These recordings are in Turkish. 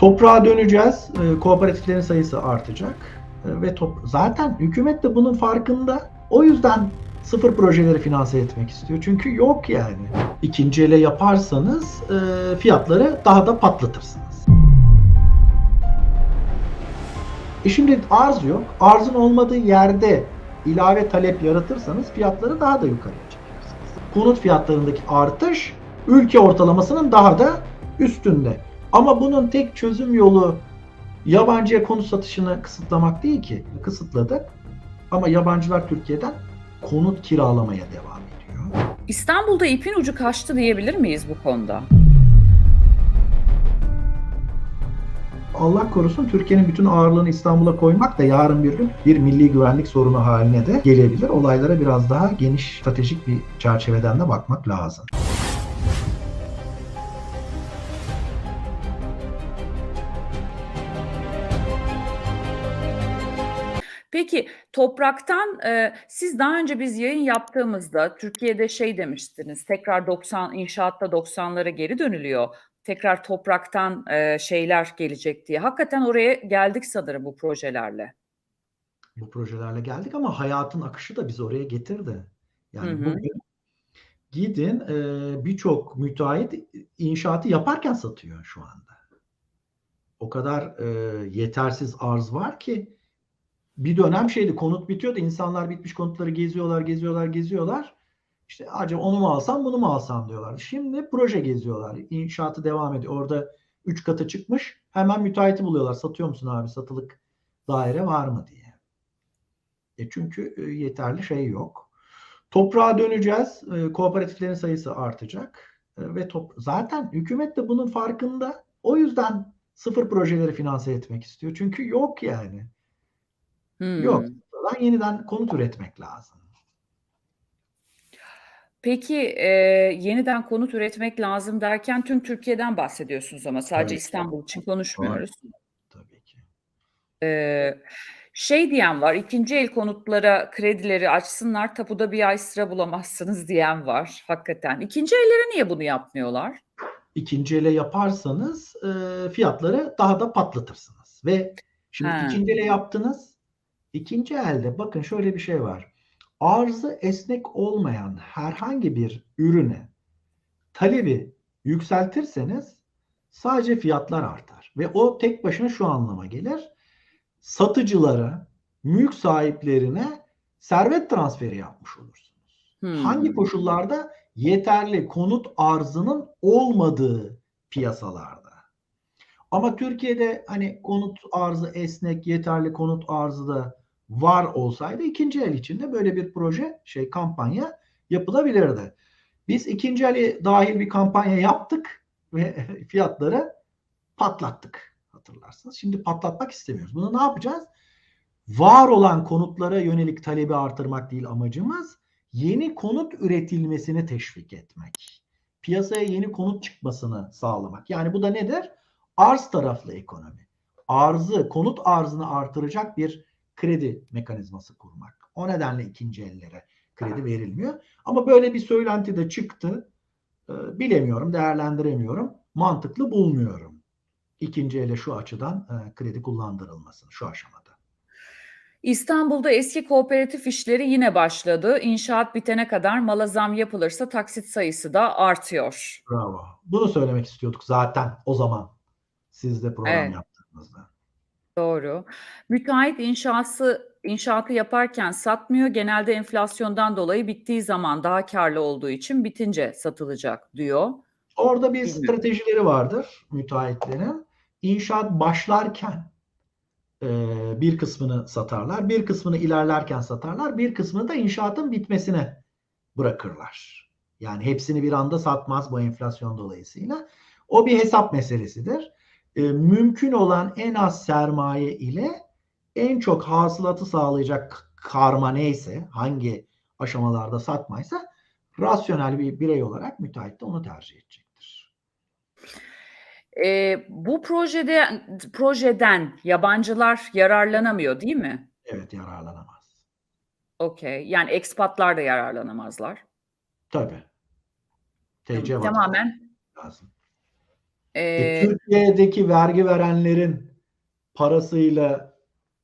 Toprağa döneceğiz. E, kooperatiflerin sayısı artacak. E, ve top zaten hükümet de bunun farkında. O yüzden sıfır projeleri finanse etmek istiyor. Çünkü yok yani. İkinci ele yaparsanız e, fiyatları daha da patlatırsınız. E şimdi arz yok. Arzın olmadığı yerde ilave talep yaratırsanız fiyatları daha da yukarıya çekersiniz. Konut fiyatlarındaki artış ülke ortalamasının daha da üstünde. Ama bunun tek çözüm yolu yabancıya konut satışını kısıtlamak değil ki. Kısıtladık. Ama yabancılar Türkiye'den konut kiralamaya devam ediyor. İstanbul'da ipin ucu kaçtı diyebilir miyiz bu konuda? Allah korusun Türkiye'nin bütün ağırlığını İstanbul'a koymak da yarın bir gün bir milli güvenlik sorunu haline de gelebilir. Olaylara biraz daha geniş stratejik bir çerçeveden de bakmak lazım. Peki topraktan e, siz daha önce biz yayın yaptığımızda Türkiye'de şey demiştiniz tekrar 90 inşaatta 90'lara geri dönülüyor. Tekrar topraktan e, şeyler gelecek diye. Hakikaten oraya geldik sanırım bu projelerle. Bu projelerle geldik ama hayatın akışı da bizi oraya getirdi. Yani Hı hı. bugün gidin e, birçok müteahhit inşaatı yaparken satıyor şu anda. O kadar e, yetersiz arz var ki bir dönem şeydi konut bitiyordu. insanlar bitmiş konutları geziyorlar, geziyorlar, geziyorlar. İşte acaba onu mu alsam, bunu mu alsam diyorlar. Şimdi proje geziyorlar. İnşaatı devam ediyor. Orada 3 katı çıkmış. Hemen müteahhiti buluyorlar. Satıyor musun abi? Satılık daire var mı diye. E çünkü e, yeterli şey yok. Toprağa döneceğiz. E, kooperatiflerin sayısı artacak. E, ve top zaten hükümet de bunun farkında. O yüzden sıfır projeleri finanse etmek istiyor. Çünkü yok yani. Hmm. Yok. Sıfırdan yeniden konut üretmek lazım. Peki e, yeniden konut üretmek lazım derken tüm Türkiye'den bahsediyorsunuz ama sadece ki. İstanbul için konuşmuyoruz. Tabii ki. Ee, şey diyen var, ikinci el konutlara kredileri açsınlar, tapuda bir ay sıra bulamazsınız diyen var hakikaten. İkinci ellere niye bunu yapmıyorlar? İkinci ele yaparsanız e, fiyatları daha da patlatırsınız. Ve şimdi Ha. ikinci ele yaptınız. İkinci elde bakın şöyle bir şey var. Arzı esnek olmayan herhangi bir ürüne talebi yükseltirseniz sadece fiyatlar artar. Ve o tek başına şu anlama gelir. Satıcılara, mülk sahiplerine servet transferi yapmış olursunuz. Hmm. Hangi koşullarda? Yeterli konut arzının olmadığı piyasalarda. Ama Türkiye'de hani konut arzı esnek, yeterli konut arzı da var olsaydı ikinci el içinde böyle bir proje, şey kampanya yapılabilirdi. Biz ikinci eli dahil bir kampanya yaptık ve fiyatları patlattık hatırlarsınız. Şimdi patlatmak istemiyoruz. Bunu ne yapacağız? Var olan konutlara yönelik talebi artırmak değil amacımız yeni konut üretilmesini teşvik etmek. Piyasaya yeni konut çıkmasını sağlamak. Yani bu da nedir? Arz taraflı ekonomi. Arzı, konut arzını artıracak bir kredi mekanizması kurmak. O nedenle ikinci ellere kredi verilmiyor. Ama böyle bir söylenti de çıktı. Ee, Bilemiyorum, değerlendiremiyorum. Mantıklı bulmuyorum. İkinci ele şu açıdan e, kredi kullandırılmasını şu aşamada. İstanbul'da eski kooperatif işleri yine başladı. İnşaat bitene kadar mala zam yapılırsa taksit sayısı da artıyor. Bravo. Bunu söylemek istiyorduk zaten o zaman. Siz de program Evet. yaptığınızda. Doğru. Müteahhit inşası inşaatı yaparken satmıyor. Genelde enflasyondan dolayı bittiği zaman daha karlı olduğu için bitince satılacak diyor. Orada bir Bilmiyorum. stratejileri vardır müteahhitlerin. İnşaat başlarken e, bir kısmını satarlar, bir kısmını ilerlerken satarlar, bir kısmını da inşaatın bitmesine bırakırlar. Yani hepsini bir anda satmaz bu enflasyon dolayısıyla. O bir hesap meselesidir. E, mümkün olan en az sermaye ile en çok hasılatı sağlayacak karma neyse, hangi aşamalarda satmaysa rasyonel bir birey olarak müteahhit de onu tercih edecektir. Ee, bu projede projeden yabancılar yararlanamıyor değil mi? Evet yararlanamaz. Okey. Yani ekspatlar da yararlanamazlar. Tabii. TC Tamamen lazım. E, Eee Türkiye'deki vergi verenlerin parasıyla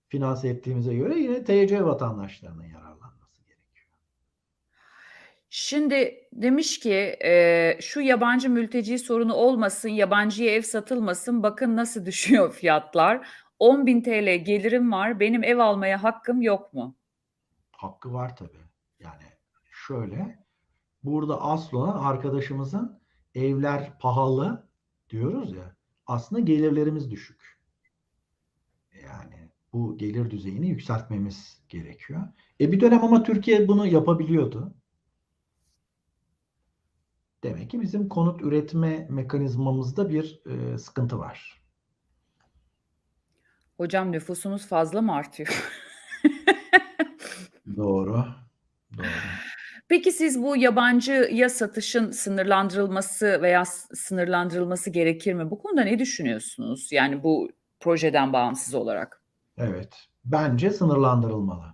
finanse ettiğimize göre yine TC vatandaşlarının yararlanması gerekiyor. Şimdi demiş ki eee, şu yabancı mülteci sorunu olmasın, yabancıya ev satılmasın, bakın nasıl düşüyor fiyatlar. 10.000 TL gelirim var, benim ev almaya hakkım yok mu? Hakkı var tabii. Yani şöyle, burada asıl olan arkadaşımızın evler pahalı diyoruz ya, aslında gelirlerimiz düşük. Yani bu gelir düzeyini yükseltmemiz gerekiyor. E bir dönem ama Türkiye bunu yapabiliyordu. Demek ki bizim konut üretme mekanizmamızda bir e, sıkıntı var. Hocam nüfusumuz fazla mı artıyor? Doğru. Doğru. Peki siz bu yabancıya satışın sınırlandırılması veya sınırlandırılması gerekir mi? Bu konuda ne düşünüyorsunuz? Yani bu projeden bağımsız olarak. Evet. Bence sınırlandırılmalı.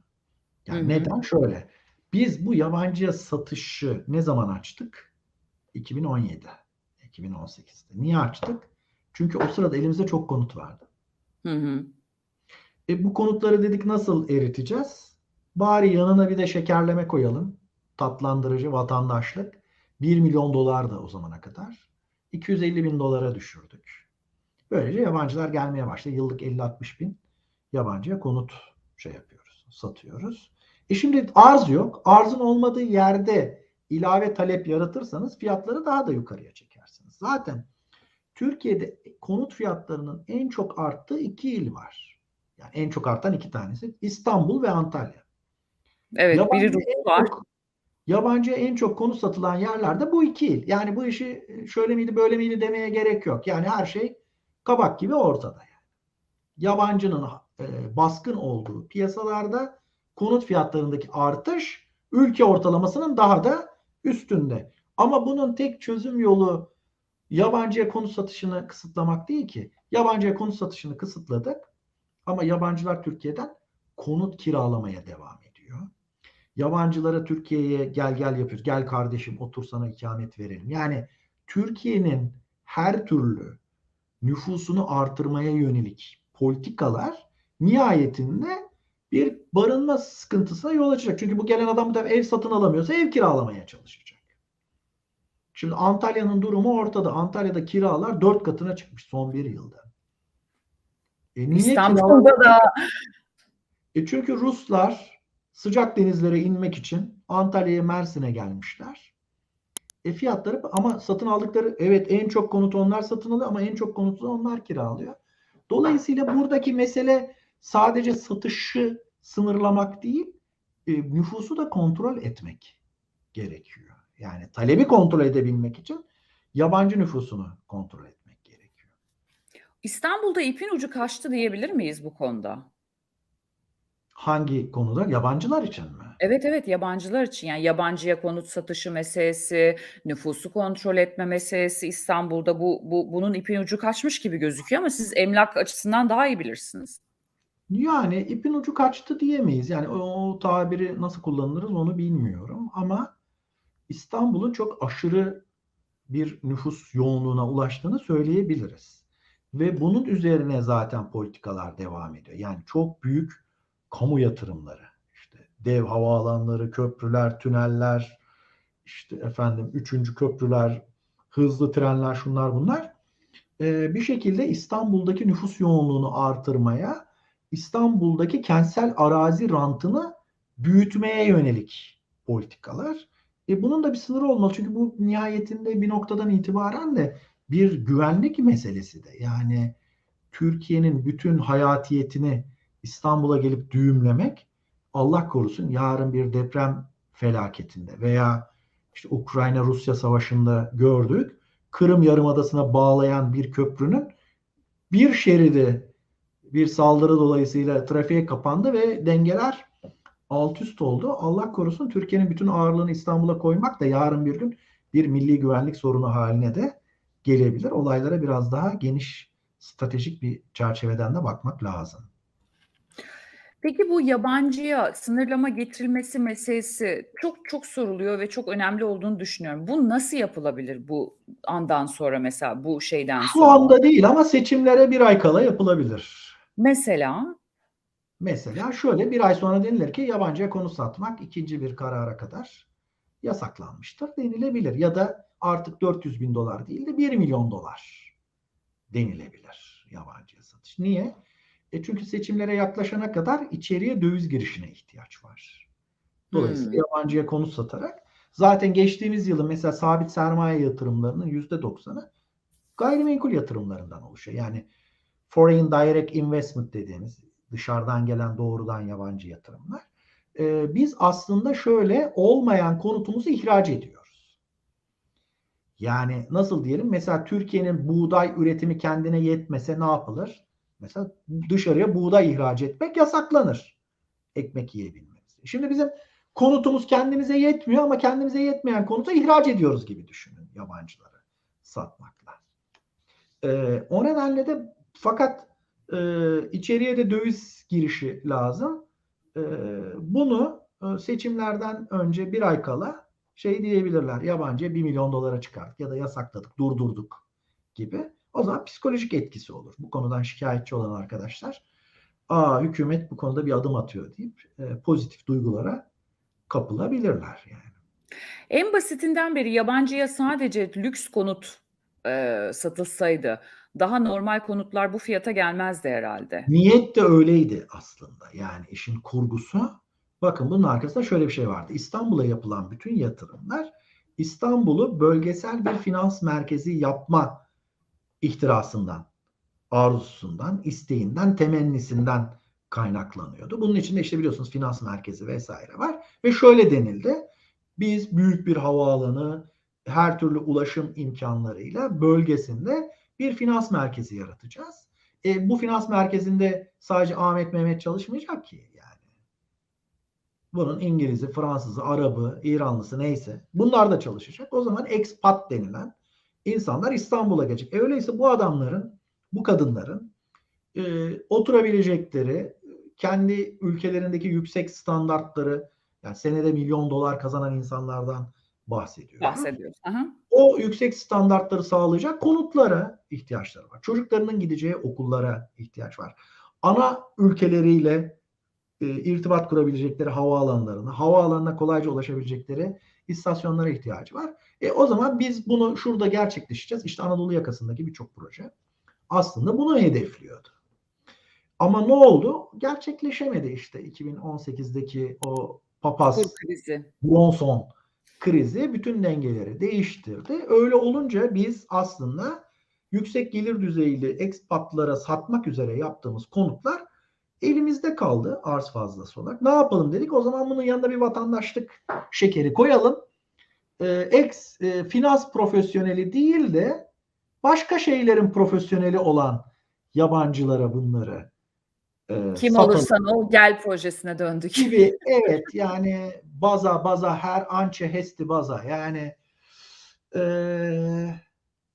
Yani Hı hı. neden? Şöyle. Biz bu yabancıya satışı ne zaman açtık? 2017, 2018'de. Niye açtık? Çünkü o sırada elimizde çok konut vardı. Hı hı. E bu konutları dedik nasıl eriteceğiz? Bari yanına bir de şekerleme koyalım. Tatlandırıcı vatandaşlık. 1 milyon dolar da o zamana kadar. 250 bin dolara düşürdük. Böylece yabancılar gelmeye başladı. Yıllık 50-60 bin yabancıya konut şey yapıyoruz, satıyoruz. E şimdi arz yok. Arzın olmadığı yerde ilave talep yaratırsanız fiyatları daha da yukarıya çekersiniz. Zaten Türkiye'de konut fiyatlarının en çok arttığı iki il var. Yani en çok artan iki tanesi İstanbul ve Antalya. Evet, biri Yabancı Rus en var. çok yabancıya en çok konut satılan yerlerde bu iki il. Yani bu işi şöyle miydi böyle miydi demeye gerek yok. Yani her şey kabak gibi ortada. Yani. Yabancının e, baskın olduğu piyasalarda konut fiyatlarındaki artış ülke ortalamasının daha da üstünde. Ama bunun tek çözüm yolu yabancıya konut satışını kısıtlamak değil ki. Yabancıya konut satışını kısıtladık ama yabancılar Türkiye'den konut kiralamaya devam ediyor. Yabancılara Türkiye'ye gel gel yapıyoruz. Gel kardeşim otur sana ikamet verelim. Yani Türkiye'nin her türlü nüfusunu artırmaya yönelik politikalar nihayetinde bir barınma sıkıntısına yol açacak. Çünkü bu gelen adam da ev satın alamıyorsa ev kiralamaya çalışacak. Şimdi Antalya'nın durumu ortada. Antalya'da kiralar dört katına çıkmış son bir yılda. E niye İstanbul'da kiralar- da E çünkü Ruslar sıcak denizlere inmek için Antalya'ya Mersin'e gelmişler. E fiyatları ama satın aldıkları evet en çok konutu onlar satın alıyor ama en çok konutu onlar kiralıyor. Dolayısıyla buradaki mesele sadece satışı sınırlamak değil, e, nüfusu da kontrol etmek gerekiyor. Yani talebi kontrol edebilmek için yabancı nüfusunu kontrol etmek gerekiyor. İstanbul'da ipin ucu kaçtı diyebilir miyiz bu konuda? Hangi konuda? Yabancılar için mi? Evet evet yabancılar için yani yabancıya konut satışı meselesi, nüfusu kontrol etme meselesi İstanbul'da bu, bu bunun ipin ucu kaçmış gibi gözüküyor ama siz emlak açısından daha iyi bilirsiniz. Yani ipin ucu kaçtı diyemeyiz. Yani o, o tabiri nasıl kullanılırız onu bilmiyorum. Ama İstanbul'un çok aşırı bir nüfus yoğunluğuna ulaştığını söyleyebiliriz. Ve bunun üzerine zaten politikalar devam ediyor. Yani çok büyük kamu yatırımları, işte dev havaalanları, köprüler, tüneller, işte efendim üçüncü köprüler, hızlı trenler, şunlar bunlar Ee, bir şekilde İstanbul'daki nüfus yoğunluğunu artırmaya, İstanbul'daki kentsel arazi rantını büyütmeye yönelik politikalar. E bunun da bir sınırı olmalı. Çünkü bu nihayetinde bir noktadan itibaren de bir güvenlik meselesi de. Yani Türkiye'nin bütün hayatiyetini İstanbul'a gelip düğümlemek Allah korusun yarın bir deprem felaketinde veya işte Ukrayna-Rusya savaşında gördük. Kırım Yarımadası'na bağlayan bir köprünün bir şeridi bir saldırı dolayısıyla trafiğe kapandı ve dengeler alt üst oldu. Allah korusun Türkiye'nin bütün ağırlığını İstanbul'a koymak da yarın bir gün bir milli güvenlik sorunu haline de gelebilir. Olaylara biraz daha geniş stratejik bir çerçeveden de bakmak lazım. Peki bu yabancıya sınırlama getirilmesi meselesi çok çok soruluyor ve çok önemli olduğunu düşünüyorum. Bu nasıl yapılabilir bu andan sonra mesela bu şeyden Şu sonra? anda değil ama seçimlere bir ay kala yapılabilir. Mesela Mesela şöyle bir ay sonra denilir ki yabancıya konut satmak ikinci bir karara kadar yasaklanmıştır denilebilir. Ya da artık 400 bin dolar değil de 1 milyon dolar denilebilir yabancıya satış. Niye? E çünkü seçimlere yaklaşana kadar içeriye döviz girişine ihtiyaç var. Dolayısıyla Hmm. yabancıya konut satarak zaten geçtiğimiz yılın mesela sabit sermaye yatırımlarının %90'ı gayrimenkul yatırımlarından oluşuyor. Yani foreign direct investment dediğimiz dışarıdan gelen doğrudan yabancı yatırımlar. Ee, biz aslında şöyle olmayan konutumuzu ihraç ediyoruz. Yani nasıl diyelim? Mesela Türkiye'nin buğday üretimi kendine yetmese ne yapılır? Mesela dışarıya buğday ihraç etmek yasaklanır. Ekmek yiyebilmemiz. Şimdi bizim konutumuz kendimize yetmiyor ama kendimize yetmeyen konutu ihraç ediyoruz gibi düşünün yabancılara satmakla. Ee, o nedenle de fakat e, içeriye de döviz girişi lazım. E, bunu seçimlerden önce bir ay kala şey diyebilirler. Yabancıya 1 milyon dolara çıkardık ya da yasakladık, durdurduk gibi. O zaman psikolojik etkisi olur. Bu konudan şikayetçi olan arkadaşlar aa hükümet bu konuda bir adım atıyor deyip e, pozitif duygulara kapılabilirler yani. en basitinden beri yabancıya sadece lüks konut e, satılsaydı daha normal konutlar bu fiyata gelmezdi herhalde. Niyet de öyleydi aslında. Yani işin kurgusu. Bakın bunun arkasında şöyle bir şey vardı. İstanbul'a yapılan bütün yatırımlar İstanbul'u bölgesel bir finans merkezi yapma ihtirasından, arzusundan, isteğinden, temennisinden kaynaklanıyordu. Bunun içinde işte biliyorsunuz finans merkezi vesaire var. Ve şöyle denildi. Biz büyük bir havaalanı, her türlü ulaşım imkanlarıyla bölgesinde bir finans merkezi yaratacağız. E, bu finans merkezinde sadece Ahmet Mehmet çalışmayacak ki yani. Bunun İngiliz'i, Fransız'ı, Arabı, İranlısı neyse bunlar da çalışacak. O zaman expat denilen insanlar İstanbul'a gelecek. E öyleyse bu adamların, bu kadınların e, oturabilecekleri, kendi ülkelerindeki yüksek standartları, yani senede milyon dolar kazanan insanlardan bahsediyoruz. Bahsediyoruz. Aha. O yüksek standartları sağlayacak konutlara ihtiyaçları var. Çocuklarının gideceği okullara ihtiyaç var. Ana ülkeleriyle e, irtibat kurabilecekleri havaalanlarına, havaalanına kolayca ulaşabilecekleri istasyonlara ihtiyacı var. E, o zaman biz bunu şurada gerçekleşeceğiz. İşte Anadolu yakasındaki birçok proje aslında bunu hedefliyordu. Ama ne oldu? Gerçekleşemedi işte 2018'deki o papaz krizi. Bronson krizi bütün dengeleri değiştirdi. Öyle olunca biz aslında yüksek gelir düzeyli ekspatlara satmak üzere yaptığımız konutlar elimizde kaldı arz fazlası olarak. Ne yapalım dedik? O zaman bunun yanında bir vatandaşlık şekeri koyalım. Ee, ex e, finans profesyoneli değil de başka şeylerin profesyoneli olan yabancılara bunları e, Kim satalım olursan ol gel projesine döndük. gibi evet yani baza baza her ançe hesti baza yani eee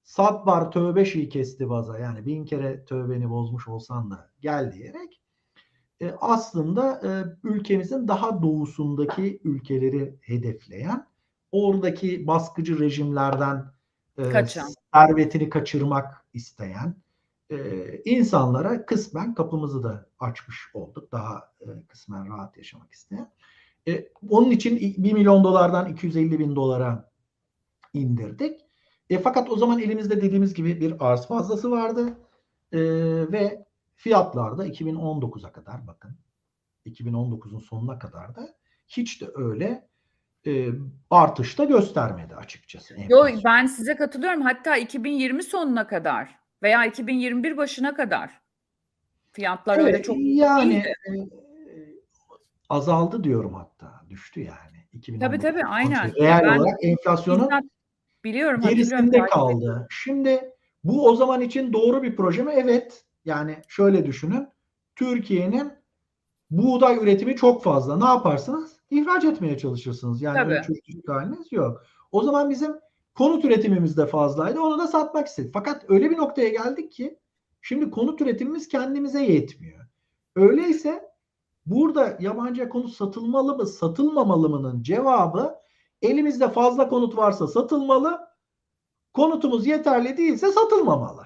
Sadbar tövbe şi kesti baza yani bin kere tövbeni bozmuş olsan da gel diyerek e, aslında e, ülkemizin daha doğusundaki ülkeleri hedefleyen oradaki baskıcı rejimlerden e, Kaçan. servetini kaçırmak isteyen e, insanlara kısmen kapımızı da açmış olduk. Daha e, kısmen rahat yaşamak isteyen. E, onun için 1 milyon dolardan 250 bin dolara indirdik. E, fakat o zaman elimizde dediğimiz gibi bir arz fazlası vardı. E, ve fiyatlarda 2019'a kadar bakın 2019'un sonuna kadar da hiç de öyle e, artış da göstermedi açıkçası. Yo ben size katılıyorum. Hatta 2020 sonuna kadar veya 2021 başına kadar fiyatlar öyle Evet, çok yani değildi. e, azaldı diyorum hatta düştü yani. 2019 Tabii tabii aynen. Reel Ben olarak enflasyonun biliyorum gerisinde kaldı. Şimdi bu o zaman için doğru bir proje mi? Evet. Yani şöyle düşünün. Türkiye'nin buğday üretimi çok fazla. Ne yaparsınız? İhraç etmeye çalışırsınız. Yani Tabii. çocuk haliniz yok. O zaman bizim konut üretimimiz de fazlaydı. Onu da satmak istedik. Fakat öyle bir noktaya geldik ki şimdi konut üretimimiz kendimize yetmiyor. Öyleyse Burada yabancı konut satılmalı mı, satılmamalı mı'nın cevabı elimizde fazla konut varsa satılmalı, konutumuz yeterli değilse satılmamalı.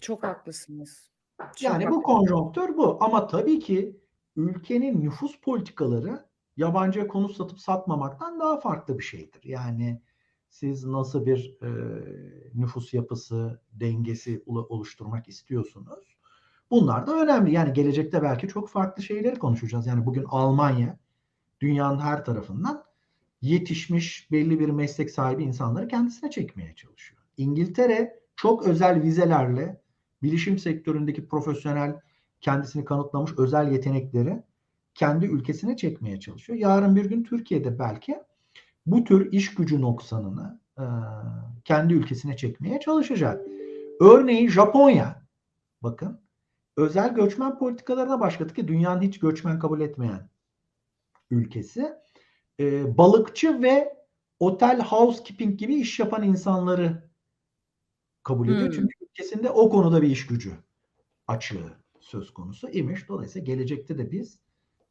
Çok haklısınız. Yani bu konjonktür bu. Ama tabii ki ülkenin nüfus politikaları yabancıya konut satıp satmamaktan daha farklı bir şeydir. Yani siz nasıl bir e, nüfus yapısı, dengesi olu- oluşturmak istiyorsunuz? Bunlar da önemli. Yani gelecekte belki çok farklı şeyleri konuşacağız. Yani bugün Almanya dünyanın her tarafından yetişmiş belli bir meslek sahibi insanları kendisine çekmeye çalışıyor. İngiltere çok özel vizelerle bilişim sektöründeki profesyonel kendisini kanıtlamış özel yetenekleri kendi ülkesine çekmeye çalışıyor. Yarın bir gün Türkiye'de belki bu tür iş gücü noksanını e, kendi ülkesine çekmeye çalışacak. Örneğin Japonya bakın özel göçmen politikalarına başladı ki dünyanın hiç göçmen kabul etmeyen ülkesi. E, balıkçı ve otel housekeeping gibi iş yapan insanları kabul ediyor. Hmm. Çünkü ülkesinde o konuda bir iş gücü açığı söz konusu imiş. Dolayısıyla gelecekte de biz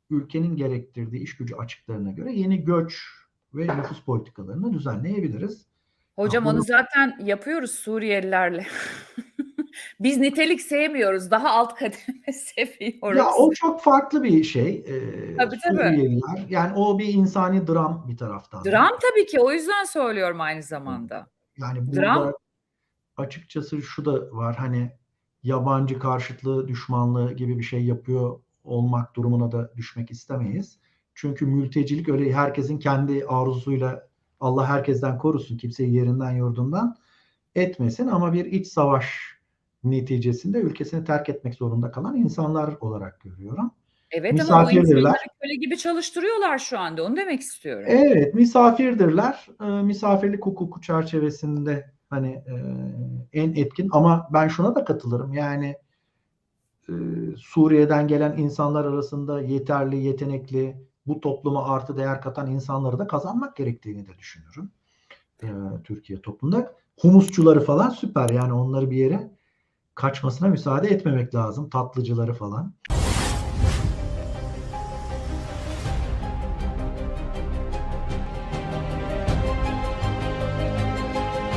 ülkenin gerektirdiği iş gücü açıklarına göre yeni göç ve nüfus politikalarını düzenleyebiliriz. Hocam Ha, onu zaten yapıyoruz Suriyelilerle. Biz nitelik sevmiyoruz. Daha alt kademe seviyoruz. Ya o çok farklı bir şey. Ee, Tabii, tabii. Suriyeliler. Yani o bir insani dram bir taraftan. Dram tabii ki. O yüzden söylüyorum aynı zamanda. Yani burada Dram. Açıkçası şu da var hani yabancı karşıtlığı, düşmanlığı gibi bir şey yapıyor olmak durumuna da düşmek istemeyiz. Çünkü mültecilik öyle herkesin kendi arzusuyla Allah herkesten korusun, kimseyi yerinden yurdundan etmesin ama bir iç savaş neticesinde ülkesini terk etmek zorunda kalan insanlar olarak görüyorum. Evet ama bu Misafirdirler. insanları köle gibi çalıştırıyorlar şu anda. Onu demek istiyorum. Evet, misafirdirler. Ee, misafirlik hukuku çerçevesinde hani e, en etkin ama ben şuna da katılırım. Yani e, Suriye'den gelen insanlar arasında yeterli, yetenekli, bu topluma artı değer katan insanları da kazanmak gerektiğini de düşünüyorum. e, Türkiye toplumunda. Humusçuları falan süper. Yani onları bir yere kaçmasına müsaade etmemek lazım. Tatlıcıları falan.